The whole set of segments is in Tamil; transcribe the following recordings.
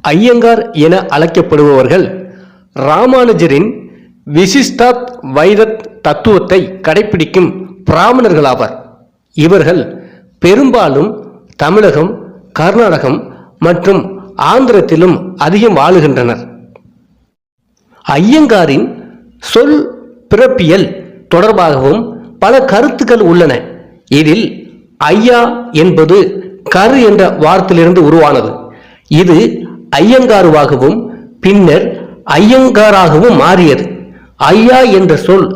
ஐயங்கார் என அழைக்கப்படுபவர்கள் ராமானுஜரின் விசிஷ்டாத் வைரத் தத்துவத்தை கடைபிடிக்கும் பிராமணர்களாவர். இவர்கள் பெரும்பாலும் தமிழகம் கர்நாடகம் மற்றும் ஆந்திரத்திலும் அதிகம் வாழுகின்றனர். ஐயங்காரின் சொல் பிறப்பியல் தொடர்பாகவும் பல கருத்துக்கள் உள்ளன. இதில் ஐயா என்பது கரு என்ற வார்த்தையிலிருந்து உருவானது. இது ஐயங்காருவாகவும் பின்னர் ஐயங்காராகவும் மாறியது. ஐயா என்ற சொல்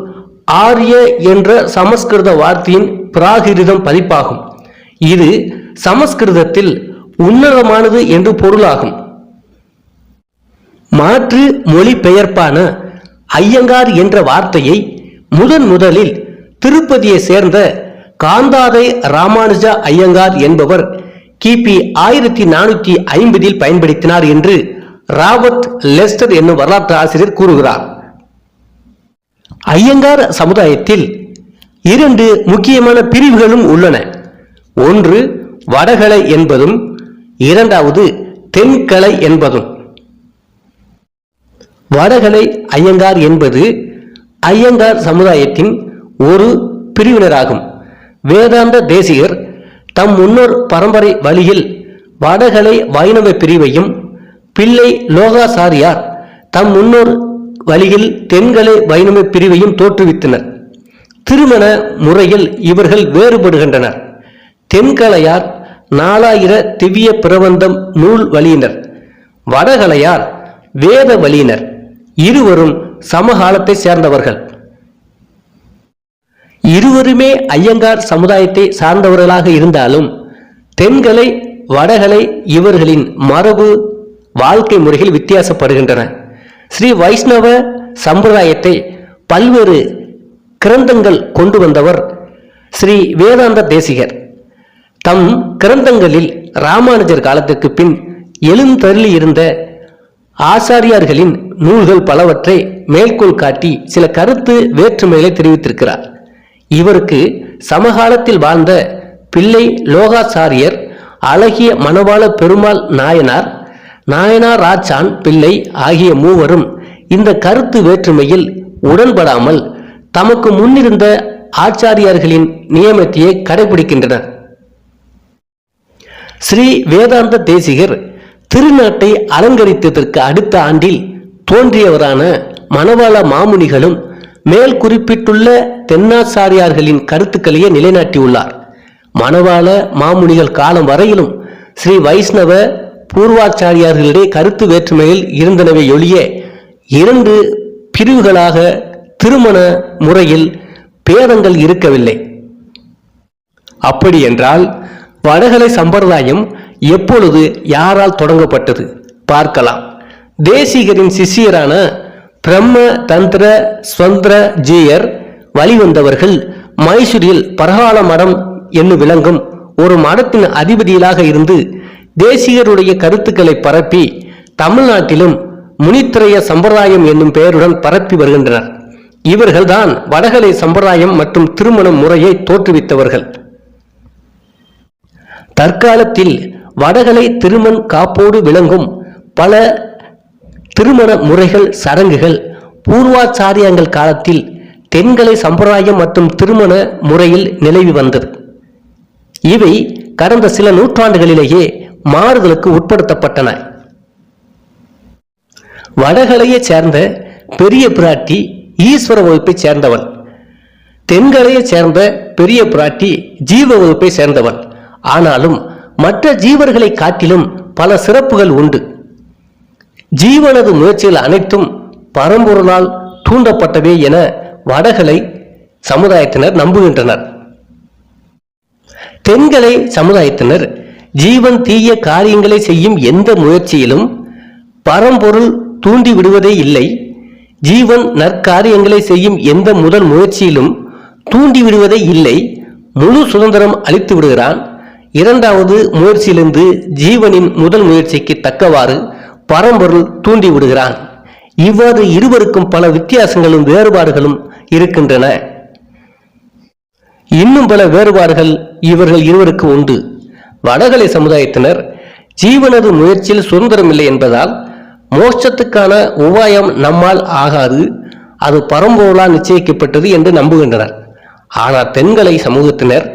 ஆரிய என்ற சமஸ்கிருத வார்த்தையின் பிராகிருதம் பதிப்பாகும். இது சமஸ்கிருதத்தில் உன்னதமானது என்று பொருளாகும். மாற்று மொழிபெயர்ப்பான ஐயங்கார் என்ற வார்த்தையை முதன் முதலில் திருப்பதியை சேர்ந்த காந்தாதை ராமானுஜா ஐயங்கார் என்பவர் கிபி ஆயிரத்தி நானூற்றி ஐம்பதில் பயன்படுத்தினார் என்று ராபர்ட் லெஸ்டர் என்னும் வரலாற்று ஆசிரியர் கூறுகிறார். ஐயங்கார் சமுதாயத்தில் இரண்டு முக்கியமான பிரிவுகளும் உள்ளன. ஒன்று வடகலை என்பதும் இரண்டாவது தென்கலை என்பதும். வடகலை ஐயங்கார் என்பது ஐயங்கார் சமுதாயத்தின் ஒரு பிரிவினராகும். வேதாந்த தேசிகர் தம் முன்னோர் பரம்பரை வழியில் வடகலை வைணவ பிரிவையும் பிள்ளை லோகாசாரியார் தம் முன்னோர் வழியில் தென்கலை வைணவ பிரிவையும் தோற்றுவித்தனர். திருமண முறையில் இவர்கள் வேறுபடுகின்றனர். தென்கலையார் நாலாயிர திவ்ய பிரபந்தம் நூல் வழியினர். வடகலையார் வேத வழியினர். இருவரும் சமகாலத்தை சேர்ந்தவர்கள். இருவருமே ஐயங்கார் சமுதாயத்தை சார்ந்தவர்களாக இருந்தாலும் தென்கலை வடகலை இவர்களின் மரபு வாழ்க்கை முறைகள் வித்தியாசப்படுகின்றன. ஸ்ரீ வைஷ்ணவ சம்பிரதாயத்தை பல்வேறு கிரந்தங்கள் கொண்டு வந்தவர் ஸ்ரீ வேதாந்த தேசிகர். தம் கிரந்தங்களில் ராமானுஜர் காலத்திற்கு பின் எழுந்தருளி இருந்த ஆசாரியார்களின் நூல்கள் பலவற்றை மேற்கோள் காட்டி சில கருத்து வேற்றுமைகளை தெரிவித்திருக்கிறார். இவருக்கு சமகாலத்தில் வாழ்ந்த பிள்ளை லோகாச்சாரியர் அழகிய மணவாள பெருமாள் நாயனார் நாயனார் ராச்சான் பிள்ளை ஆகிய மூவரும் இந்த கருத்து வேற்றுமையில் உடன்படாமல் தமக்கு முன்னிருந்த ஆச்சாரியார்களின் நியமத்தையே கடைபிடிக்கின்றனர் ஸ்ரீ வேதாந்த தேசிகர் திருநாட்டை அலங்கரித்ததற்கு அடுத்த ஆண்டில் தோன்றியவரான மணவாள மாமுனிகளும் மேல் குறிப்பிட்டுள்ள தென்னாச்சாரியார்களின் கருத்துக்களையே நிலைநாட்டியுள்ளார். மணவாள மாமுனிகள் காலம் வரையிலும் ஸ்ரீ வைஷ்ணவ பூர்வாச்சாரியார்களிடையே கருத்து வேற்றுமையில் இருந்தனவை ஒழிய இரண்டு பிரிவுகளாக திருமண முறையில் பேதங்கள் இருக்கவில்லை. அப்படி என்றால் வடகலை சம்பிரதாயம் எப்பொழுது யாரால் தொடங்கப்பட்டது? பார்க்கலாம். தேசிகரின் சிஷ்யரான பிரம்ம தந்திர ஸ்வந்திர ஜீயர் வழிவந்தவர்கள் மைசூரில் பரகால மடம் என்று விளங்கும் ஒரு மடத்தின் அதிபதியிலாக இருந்து தேசிகருடைய கருத்துக்களை பரப்பி தமிழ்நாட்டிலும் முனித்திரைய சம்பிரதாயம் என்னும் பெயருடன் பரப்பி வருகின்றனர். இவர்கள்தான் வடகலை சம்பிரதாயம் மற்றும் திருமண முறையை தோற்றுவித்தவர்கள். தற்காலத்தில் வடகலை திருமண் காப்போடு விளங்கும் பல திருமண முறைகள் சடங்குகள் பூர்வாச்சாரியங்கள் காலத்தில் தென்கலை சம்பிரதாயம் மற்றும் திருமண முறையில் நிலவி வந்தது. இவை கடந்த சில நூற்றாண்டுகளிலேயே மாறுதலுக்கு உட்படுத்தப்பட்டன. வடகலையைச் சேர்ந்த பெரிய பிராட்டி ஈஸ்வர வகுப்பைச் சேர்ந்தவள். தென்கலையைச் சேர்ந்த பெரிய பிராட்டி ஜீவ வகுப்பை சேர்ந்தவள். ஆனாலும் மற்ற ஜீவர்களை காட்டிலும் பல சிறப்புகள் உண்டு. ஜீவனது முயற்சிகள் அனைத்தும் பரம்பொருளால் தூண்டப்பட்டவே என வடகலை சமுதாயத்தினர் நம்புகின்றனர். தென்கலை சமுதாயத்தினர் ஜீவன் தீய காரியங்களை செய்யும் எந்த முயற்சியிலும் பரம்பொருள் தூண்டி விடுவதே இல்லை. ஜீவன் நற்காரியங்களை செய்யும் எந்த முதல் முயற்சியிலும் தூண்டி விடுவதே இல்லை. முழு சுதந்திரம் அளித்து விடுகிறான் இரண்டாவது முயற்சியிலிருந்து ஜீவனின் முதல் முயற்சிக்கு தக்கவாறு பரம்பொருள் தூண்டி விடுகிறான் இவ்வாறு இருவருக்கும் பல வித்தியாசங்களும் வேறுபாடுகளும் இருக்கின்றன. இன்னும் பல வேறுபாடுகள் இவர்கள் இருவருக்கு உண்டு. வடகலை சமுதாயத்தினர் ஜீவனது முயற்சியில் சுதந்திரமில்லை என்பதால் மோட்சத்துக்கான உபாயம் நம்மால் ஆகாது அது பரம்பொருளால் நிச்சயிக்கப்பட்டது என்று நம்புகின்றனர். ஆனால் தென்கலை சமூகத்தினர்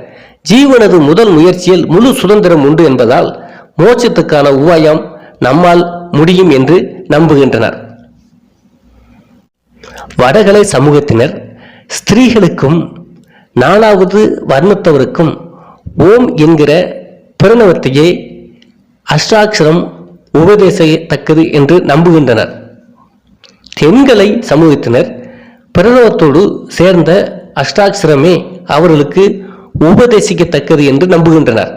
ஜீவனது முதல் முயற்சியில் முழு சுதந்திரம் உண்டு என்பதால் மோட்சத்துக்கான உபாயம் நம்மால் முடியும் என்று நம்புகின்றனர். வடகலை சமூகத்தினர் ஸ்திரீகளுக்கும் நாலாவது வர்ணத்தவருக்கும் ஓம் என்கிற பிரணவத்தையே அஷ்டாட்சரம் உபதேசத்தக்கது என்று நம்புகின்றனர். தென்கலை சமூகத்தினர் பிரணவத்தோடு சேர்ந்த அஷ்டாட்சரமே அவர்களுக்கு உபதேசிக்கத்தக்கது என்று நம்புகின்றனர்.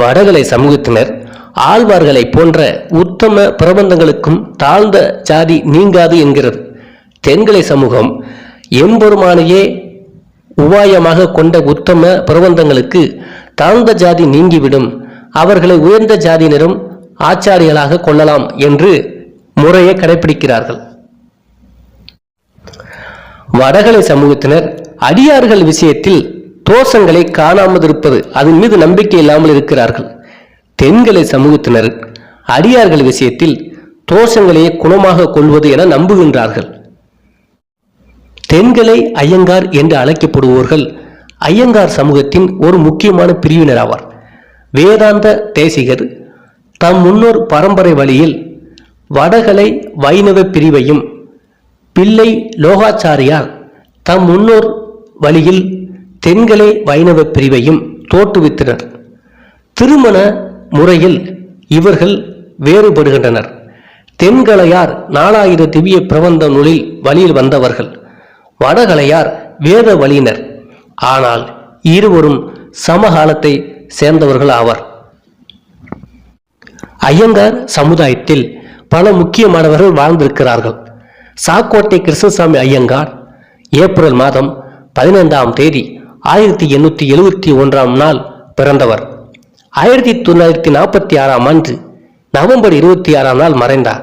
வடகலை சமூகத்தினர் ஆழ்வார்களை போன்ற உத்தம பிரபந்தங்களுக்கும் தாழ்ந்த ஜாதி நீங்காது என்கிறது. தென்கலை சமூகம் எம்பெருமானையே உபாயமாக கொண்ட உத்தம பிரபந்தங்களுக்கு தாழ்ந்த ஜாதி நீங்கிவிடும். அவர்களை உயர்ந்த ஜாதியினரும் ஆச்சாரியர்களாக கொள்ளலாம் என்று முறையை கடைபிடிக்கிறார்கள் வடகலை சமூகத்தினர் அடியார்கள் விஷயத்தில் தோஷங்களை காணாமல் இருப்பது அதன் மீது நம்பிக்கை இல்லாமல் இருக்கிறார்கள். தென்கலை சமூகத்தினர் அடியார்கள் விஷயத்தில் தோஷங்களையே குணமாக கொள்வது என நம்புகின்றார்கள். தென்கலை ஐயங்கார் என்று அழைக்கப்படுவோர்கள் ஐயங்கார் சமூகத்தின் ஒரு முக்கியமான பிரிவினர் ஆவார். வேதாந்த தேசிகர் தம் முன்னோர் பரம்பரை வழியில் வடகலை வைணவ பிரிவையும் பிள்ளை லோகாச்சாரியார் தம் முன்னோர் வழியில் தென்கலை வைணவ பிரிவையும் தோற்றுவித்தனர். திருமண முறையில் இவர்கள் வேறுபடுகின்றனர். தென்கலையார் நாலாயிர திவ்ய பிரபந்த நூலில் வழியில் வந்தவர்கள். வடகலையார் வேத வழியினர் ஆனால் இருவரும் சமகாலத்தை சேர்ந்தவர்கள் ஆவர். ஐயங்கார் சமுதாயத்தில் பல முக்கியமானவர்கள் வாழ்ந்திருக்கிறார்கள். சாக்கோட்டை கிருஷ்ணசாமி ஐயங்கார் ஏப்ரல் மாதம் பதினைந்தாம் தேதி ஆயிரத்தி எண்ணூற்றி எழுபத்தி ஒன்றாம் நாள் பிறந்தவர். ஆயிரத்தி தொள்ளாயிரத்தி நாற்பத்தி ஆறாம் ஆண்டு நவம்பர் இருபத்தி ஆறாம் நாள் மறைந்தார்.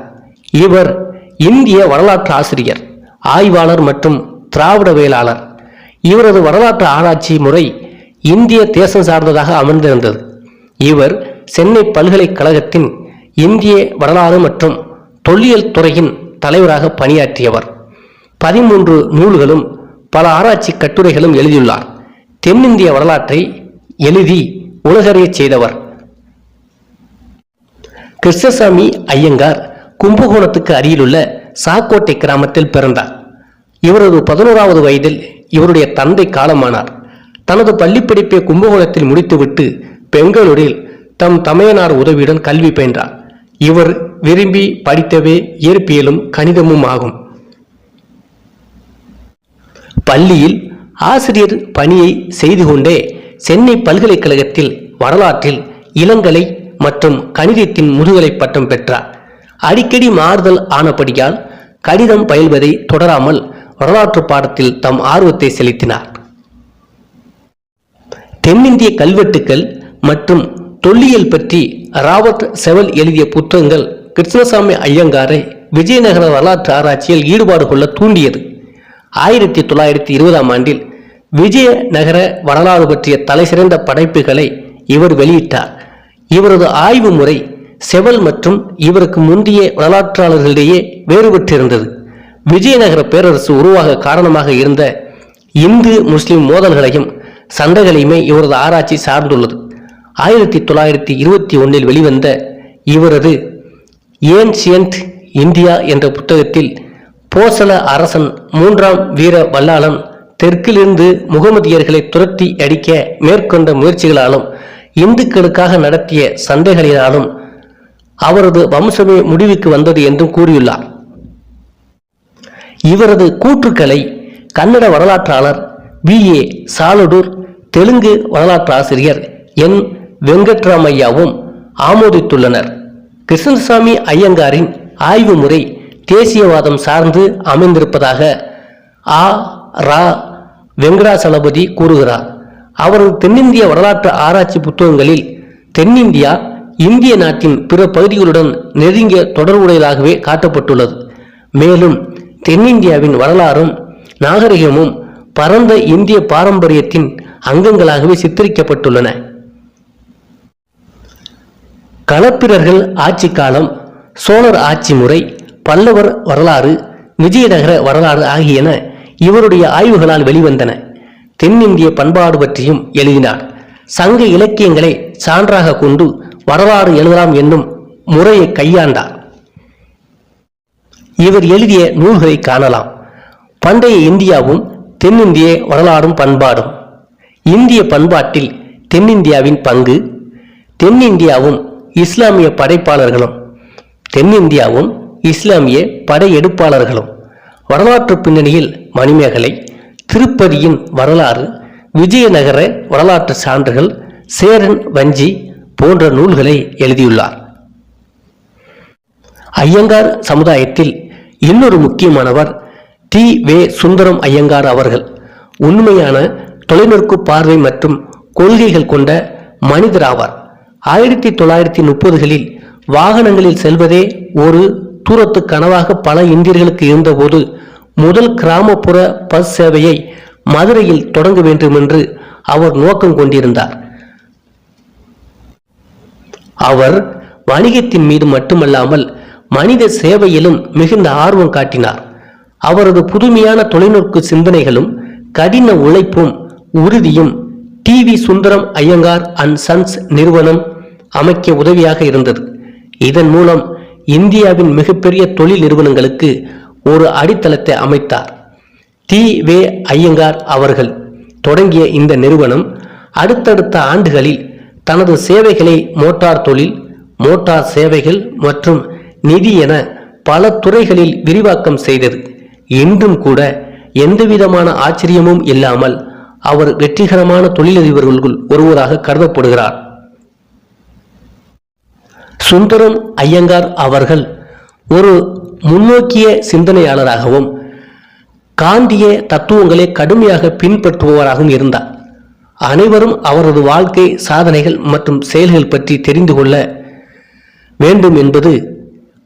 இவர் இந்திய வரலாற்று ஆசிரியர் ஆய்வாளர் மற்றும் திராவிடவியலாளர் இவரது வரலாற்று ஆராய்ச்சி முறை இந்திய தேசம் சார்ந்ததாக அமர்ந்திருந்தது. இவர் சென்னை பல்கலைக்கழகத்தின் இந்திய வரலாறு மற்றும் தொல்லியல் துறையின் தலைவராக பணியாற்றியவர். பதிமூன்று நூல்களும் பல ஆராய்ச்சி கட்டுரைகளும் எழுதியுள்ளார். தென்னிந்திய வரலாற்றை எழுதி உலகறியச் செய்தவர். கிருஷ்ணசாமி ஐயங்கார் கும்பகோணத்துக்கு அருகிலுள்ள சாக்கோட்டை கிராமத்தில் பிறந்தார். இவரது பதினோராவது வயதில் இவருடைய தந்தை காலமானார். தனது பள்ளிப்படிப்பை கும்பகோணத்தில் முடித்துவிட்டு பெங்களூரில் தம் தமையனார் உதவியுடன் கல்வி பயின்றார். இவர் விரும்பி படித்தவே இயற்பியலும் கணிதமும் ஆகும். பள்ளியில் ஆசிரியர் பணியை செய்து கொண்டே சென்னை பல்கலைக்கழகத்தில் வரலாற்றில் இளங்கலை மற்றும் கணிதத்தின் முதுகலை பட்டம் பெற்றார். அடிக்கடி மாறுதல் ஆனபடியால் கடிதம் பயில்வதை தொடராமல் வரலாற்று பாடத்தில் தம் ஆர்வத்தை செலுத்தினார். தென்னிந்திய கல்வெட்டுக்கள் மற்றும் தொல்லியல் பற்றி ராபர்ட் செவல் எழுதிய புத்தகங்கள் கிருஷ்ணசாமி ஐயங்காரை விஜயநகர வரலாற்று ஆராய்ச்சியில் ஈடுபாடு கொள்ள தூண்டியது. ஆயிரத்தி தொள்ளாயிரத்தி இருபதாம் ஆண்டில் விஜயநகர வரலாறு பற்றிய தலைசிறந்த படைப்புகளை இவர் வெளியிட்டார். இவரது ஆய்வு முறை செவல் மற்றும் இவருக்கு முந்தைய வரலாற்றாளர்களிடையே வேறுபட்டிருந்தது. விஜயநகர பேரரசு உருவாக காரணமாக இருந்த இந்து முஸ்லிம் மோதல்களையும் சண்டைகளையுமே இவரது ஆராய்ச்சி சார்ந்துள்ளது. ஆயிரத்தி தொள்ளாயிரத்தி இருபத்தி ஒன்றில் வெளிவந்த இவரது ஏன்சியன்ட் இந்தியா என்ற புத்தகத்தில் போசல அரசன் மூன்றாம் வீர வல்லாளன் தெற்கிலிருந்து முகமதியர்களை துரத்தி அடிக்க மேற்கொண்ட முயற்சிகளாலும் இந்துக்களுக்காக நடத்திய சண்டைகளினாலும் அவரது வம்சமே முடிவுக்கு வந்தது என்றும் கூறியுள்ளார். இவரது கூற்றுக்களை கன்னட வரலாற்றாளர் வி. ஏ. சாலடூர் தெலுங்கு வரலாற்றாசிரியர் என். வெங்கட்ராமையாவும் ஆமோதித்துள்ளனர். கிருஷ்ணசாமி ஐயங்காரின் ஆய்வு முறை தேசியவாதம் சார்ந்து அமைந்திருப்பதாக ஆ. ரா வெங்கடாசலபதி கூறுகிறார். அவரது தென்னிந்திய வரலாற்று ஆராய்ச்சி புத்தகங்களில் தென்னிந்தியா இந்திய நாட்டின் பிற பகுதிகளுடன் நெருங்கிய தொடர்புடையதாகவே காட்டப்பட்டுள்ளது. மேலும் தென்னிந்தியாவின் வரலாறும் நாகரிகமும் பரந்த இந்திய பாரம்பரியத்தின் அங்கங்களாகவே சித்தரிக்கப்பட்டுள்ளன. களப்பிரர்கள் ஆட்சி காலம் சோழர் ஆட்சி முறை பல்லவர் வரலாறு விஜயநகர வரலாறு ஆகியன இவருடைய ஆய்வுகளால் வெளிவந்தன. தென்னிந்திய பண்பாடு பற்றியும் எழுதினார். சங்க இலக்கியங்களை சான்றாக கொண்டு வரலாறு எழுதலாம் என்னும் முறையை கையாண்டார். இவர் எழுதிய நூல்களை காணலாம். பண்டைய இந்தியாவும் தென்னிந்திய வரலாறும் பண்பாடும். இந்திய பண்பாட்டில் தென்னிந்தியாவின் பங்கு தென்னிந்தியாவும் இஸ்லாமிய படைப்பாளர்களும் தென்னிந்தியாவும் இஸ்லாமிய படையெடுப்பாளர்களும். வரலாற்று பின்னணியில் மணிமேகலை திருப்பதியின் வரலாறு விஜயநகர வரலாற்று சான்றுகள் சேரன் வஞ்சி போன்ற நூல்களை எழுதியுள்ளார். ஐயங்கார் சமுதாயத்தில் இன்னொரு முக்கியமானவர் டி. வே. சுந்தரம் ஐயங்கார் அவர்கள். உண்மையான தொலைநோக்கு பார்வை மற்றும் கொள்கைகள் கொண்ட மனிதர் ஆவார். ஆயிரத்தி தொள்ளாயிரத்தி முப்பதுகளில் வாகனங்களில் செல்வதே ஒரு தூரத்து கனவாக பல இந்தியர்களுக்கு இருந்தபோது முதல் கிராமப்புற பஸ் சேவையை மதுரையில் தொடங்க வேண்டும் என்று அவர் நோக்கம் கொண்டிருந்தார். அவர் வணிகத்தின் மீது மட்டுமல்லாமல் மனித சேவையிலும் மிகுந்த ஆர்வம் காட்டினார். அவரது புதுமையான தொலைநோக்கு சிந்தனைகளும் கடின உழைப்பும் உறுதியும் T V Sundaram Iyengar and sons நிறுவனம் அமைக்க உதவியாக இருந்தது. இதன் மூலம் இந்தியாவின் மிகப்பெரிய தொழில் நிறுவனங்களுக்கு ஒரு அடித்தளத்தை அமைத்தார். டி. வே. ஐயங்கார் அவர்கள் தொடங்கிய இந்த நிறுவனம் அடுத்தடுத்த ஆண்டுகளில் தனது சேவைகளை மோட்டார் தொழில் மோட்டார் சேவைகள் மற்றும் நிதி என பல துறைகளில் விரிவாக்கம் செய்தது. இன்றும் கூட எந்தவிதமான ஆச்சரியமும் இல்லாமல் அவர் வெற்றிகரமான தொழிலதிபர்களுக்குள் ஒருவராக கருதப்படுகிறார். சுந்தரம் ஐயங்கார் அவர்கள் ஒரு முன்னோக்கிய சிந்தனையாளராகவும் காந்திய தத்துவங்களை கடுமையாக பின்பற்றுபவராகவும் இருந்தார். அனைவரும் அவரது வாழ்க்கை சாதனைகள் மற்றும் செயல்கள் பற்றி தெரிந்து கொள்ள வேண்டும் என்பது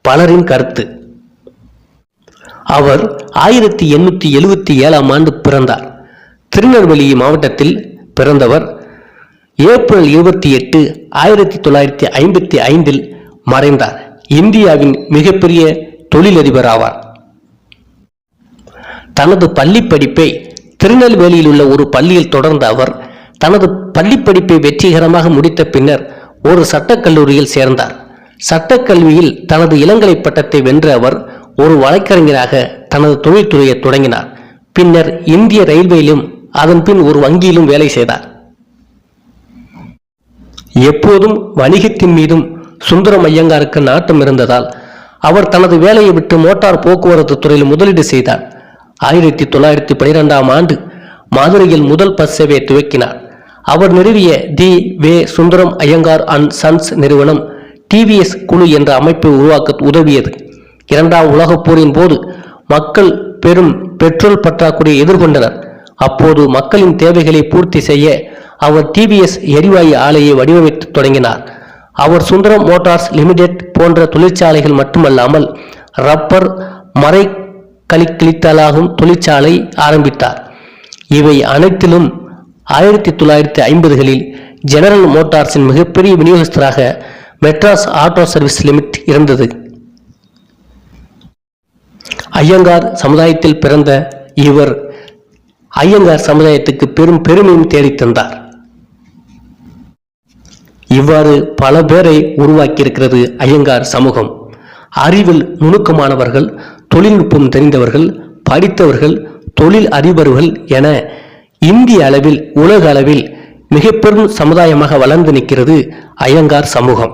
பலரின் கருத்து. அவர் ஆயிரத்தி எண்ணூற்றி எழுபத்தி ஏழாம் ஆண்டு பிறந்தார். திருநெல்வேலி மாவட்டத்தில் பிறந்தவர். ஏப்ரல் இருபத்தி எட்டு ஆயிரத்தி தொள்ளாயிரத்தி ஐம்பத்தி ஐந்தில் மறைந்தார் இந்தியாவின் மிகப்பெரிய தொழிலதிபர் ஆவார். தனது பள்ளி படிப்பை திருநெல்வேலியில் உள்ள ஒரு பள்ளியில் தொடர்ந்த அவர் தனது பள்ளி படிப்பை வெற்றிகரமாக முடித்த பின்னர் ஒரு சட்டக்கல்லூரியில் சேர்ந்தார். சட்டக்கல்வியில் தனது இளங்கலை பட்டத்தை வென்ற அவர் ஒரு வழக்கறிஞராக தனது தொழில்துறையை தொடங்கினார். பின்னர் இந்திய ரயில்வேயிலும் அதன் பின் ஒரு வங்கியிலும் வேலை செய்தார். எப்போதும் வணிகத்தின் மீதும் சுந்தரம் ஐயங்காருக்கு நாட்டம் இருந்ததால் அவர் தனது வேலையை விட்டு மோட்டார் போக்குவரத்து துறையில் முதலீடு செய்தார். ஆயிரத்தி தொள்ளாயிரத்தி பனிரெண்டாம் ஆண்டு மதுரையில் முதல் பஸ் சேவையை துவக்கினார். அவர் நிறுவிய தி வே. சுந்தரம் ஐயங்கார் அண்ட் சன்ஸ் நிறுவனம் டிவிஎஸ் குழு என்ற அமைப்பை உருவாக்க உதவியது. இரண்டாம் உலகப் போரின் போது மக்கள் பெரும் பெட்ரோல் பற்றாக்குறையை எதிர்கொண்டனர். அப்போது மக்களின் தேவைகளை பூர்த்தி செய்ய அவர் டிவிஎஸ் எரிவாயு ஆலையை வடிவமைத்து தொடங்கினார். அவர் சுந்தரம் மோட்டார்ஸ் லிமிடெட் போன்ற தொழிற்சாலைகள் மட்டுமல்லாமல் ரப்பர் மறை கலிக்கிழித்தலாகும் தொழிற்சாலை ஆரம்பித்தார். இவை அனைத்திலும் ஆயிரத்தி தொள்ளாயிரத்தி ஐம்பதுகளில் ஜெனரல் மோட்டார்ஸின் மிகப்பெரிய விநியோகஸ்தராக மெட்ராஸ் ஆட்டோ சர்வீஸ் லிமிட் இருந்தது. ஐயங்கார் சமுதாயத்தில் பிறந்த இவர் ஐயங்கார் சமுதாயத்துக்கு பெரும் பெருமையும் தேடித்தந்தார். இவ்வாறு பல பேரை உருவாக்கியிருக்கிறது ஐயங்கார் சமூகம். அறிவில் நுணுக்கமானவர்கள் தொழில்நுட்பம் தெரிந்தவர்கள் படித்தவர்கள் தொழில் அதிபர்கள் என இந்திய அளவில் உலக அளவில் மிக பெரும் சமுதாயமாக வளர்ந்து நிற்கிறது ஐயங்கார் சமூகம்.